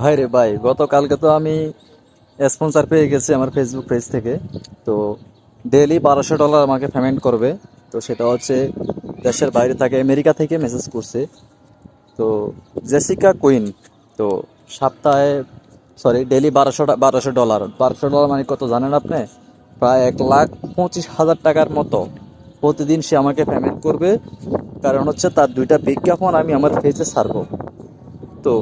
ভাই রে ভাই, গতকালকে তো আমি স্পন্সর পেয়ে গেছি আমার ফেসবুক পেজ থেকে। তো ডেলি বারোশো ডলার আমাকে পেমেন্ট করবে। তো সেটা হচ্ছে দেশের বাইরে থাকে, আমেরিকা থেকে মেসেজ করছে। তো জেসিকা কুইন তো সপ্তাহে সরি ডেলি বারোশো বারোশো ডলার বারোশো ডলার মানে কত জানেন আপনি? প্রায় এক লাখ পঁচিশ হাজার টাকার মতো। প্রতিদিন সে আমাকে পেমেন্ট করবে। কারণ হচ্ছে তার দুইটা বিজ্ঞাপন আমি আমার ফেসে ছাড়বো। তো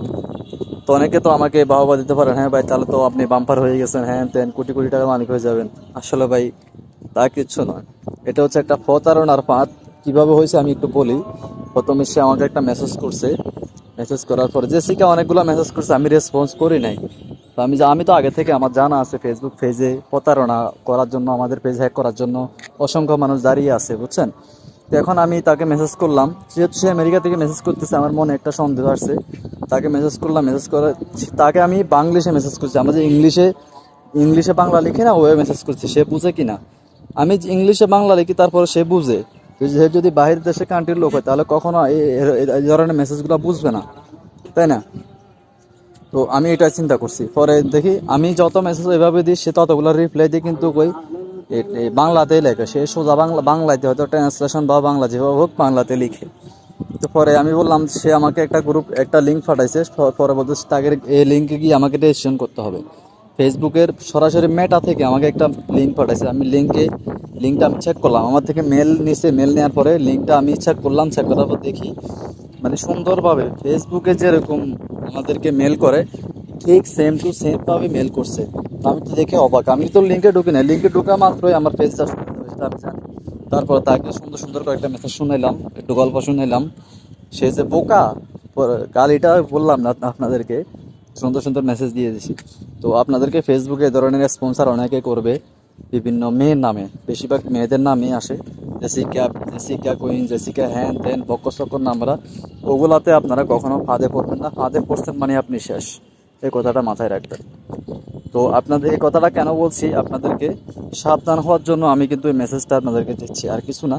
তো অনেকে তো আমাকে বাহবা দিতে পারেন হ্যাঁ ভাই, তাহলে তো আপনি বাম্পার হয়ে গেছেন হ্যাঁ তেন কোটি কোটি টাকা মালিক হয়ে যাবেন। আসলে ভাই, তা কিচ্ছু নয়। এটা হচ্ছে একটা প্রতারণার পাত। কীভাবে হয়েছে আমি একটু বলি। প্রথমে সে আমাকে একটা মেসেজ করছে। মেসেজ করার পরে জেসিকা অনেকগুলো মেসেজ করছে, আমি রেসপন্স করি নাই। তো আমি আমি তো আগে থেকে আমার জানা আছে ফেসবুক পেজে প্রতারণা করার জন্য, আমাদের পেজ হ্যাক করার জন্য অসংখ্য মানুষ দাঁড়িয়ে আছে, বুঝছেন? তো এখন আমি তাকে মেসেজ করলাম। যেহেতু সে আমেরিকা থেকে মেসেজ করতেছে, আমার মনে একটা সন্দেহ আসছে। তাকে মেসেজ করলাম মেসেজ করে তাকে আমি বাংলিশে মেসেজ করছি। আমরা যে ইংলিশে ইংলিশে বাংলা লিখি না ওয়ে মেসেজ করছি। সে বুঝে কিনা? আমি যে ইংলিশে বাংলা লিখি, তারপরে সে বুঝে। সে যদি বাহির দেশে কান্ট্রির লোক হয়, তাহলে কখনো এই ধরনের মেসেজগুলো বুঝবে না। তাই না? তো আমি এটা চিন্তা করছি। পরে দেখি, আমি যত মেসেজ এভাবে দিই, সে ততগুলো রিপ্লাই দিই কিন্তু কই বাংলাতেই লেখে। সে সোজা বাংলা বাংলাতে হয়তো ট্রান্সলেশন বা বাংলা যেভাবে হোক বাংলাতে লিখে। তো পরে আমি বললাম, সে আমাকে একটা গ্রুপ একটা লিঙ্ক প- পরে বলতে তাকে এই লিঙ্কে গিয়ে আমাকে রেজিস্ট্রেশন করতে হবে। ফেসবুকের সরাসরি মেটা থেকে আমাকে একটা লিঙ্ক পাঠাইছে। আমি লিঙ্কে লিঙ্কটা আমি চেক করলাম। আমার থেকে মেল নিছে। মেল নেওয়ার পরে লিঙ্কটা আমি চেক করলাম। চেক করার পর দেখি মানে সুন্দরভাবে ফেসবুকে যেরকম আমাদেরকে মেল করে ঠিক সেম টু সেম ভাবে মেল করছে। আমি তো দেখে অবাক। আমি তো লিঙ্কে ঢুকি না লিঙ্কে ঢুকা মাত্রই আমার পেজটা আমি জানি। তারপর তাকে সুন্দর সুন্দর কয়েকটা মেসেজ শুনাইলাম, একটু গল্প শুনাইলাম। সে যে বোকা গালিটা বললাম না আপনাদেরকে, সুন্দর সুন্দর মেসেজ দিয়ে দিছি। তো আপনাদেরকে ফেসবুকে এই ধরনের স্পন্সার অনেকে করবে, বিভিন্ন মেয়ের নামে। বেশিরভাগ মেয়েদের নামই আসে। জেসিকা জেসিকা কুইন জেসিকা হ্যান তেন বক্কর সকর নামরা, ওগুলাতে আপনারা কখনো ফাঁদে পড়বেন না। ফাঁদে পড়ছেন মানে আপনি শেষ। এই কথাটা মাথায় রাখবেন। তো আপনাদের এই কথাটা কেন বলছি? আপনাদেরকে সাবধান হওয়ার জন্য আমি কিন্তু এই মেসেজটা আপনাদেরকে দিচ্ছি। আর কিছু না,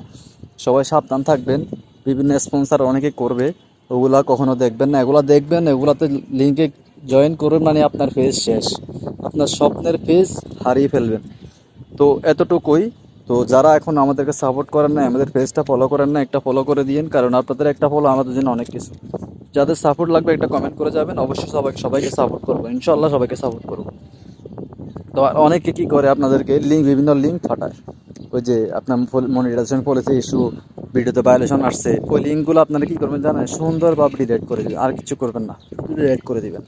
সবাই সাবধান থাকবেন। বিভিন্ন স্পন্সার অনেকে করবে, ওগুলা কখনো দেখবেন না। এগুলা দেখবেন, এগুলাতে লিঙ্কে জয়েন করবেন মানে আপনার ফেজ শেষ। আপনার স্বপ্নের ফেজ হারিয়ে ফেলবেন। তো এতটুকুই। তো যারা এখন আমাদেরকে সাপোর্ট করেন না আমাদের পেজটা ফলো করেন না একটা ফলো করে দিন কারণ আপনাদের একটা ফলো আমাদের জন্য অনেক কিছু। যাদের সাপোর্ট লাগবে একটা কমেন্ট করে যাবেন। অবশ্যই সবাইকে সবাইকে সাপোর্ট করব। ইনশাল্লাহ সবাইকে সাপোর্ট করব। তো অনেকে কী করে আপনাদেরকে লিঙ্ক বিভিন্ন লিঙ্ক ফাটায়। ওই যে আপনার মনিটাইজেশন পলিসি ইস্যু ভিডিওতে ভায়োলেশন আসছে। ওই লিঙ্কগুলো আপনারা কী করবেন জানেন? সুন্দরভাবে ডিলেট করে দেবেন। আর কিছু করবেন না। ডিলেট করে দিবেন।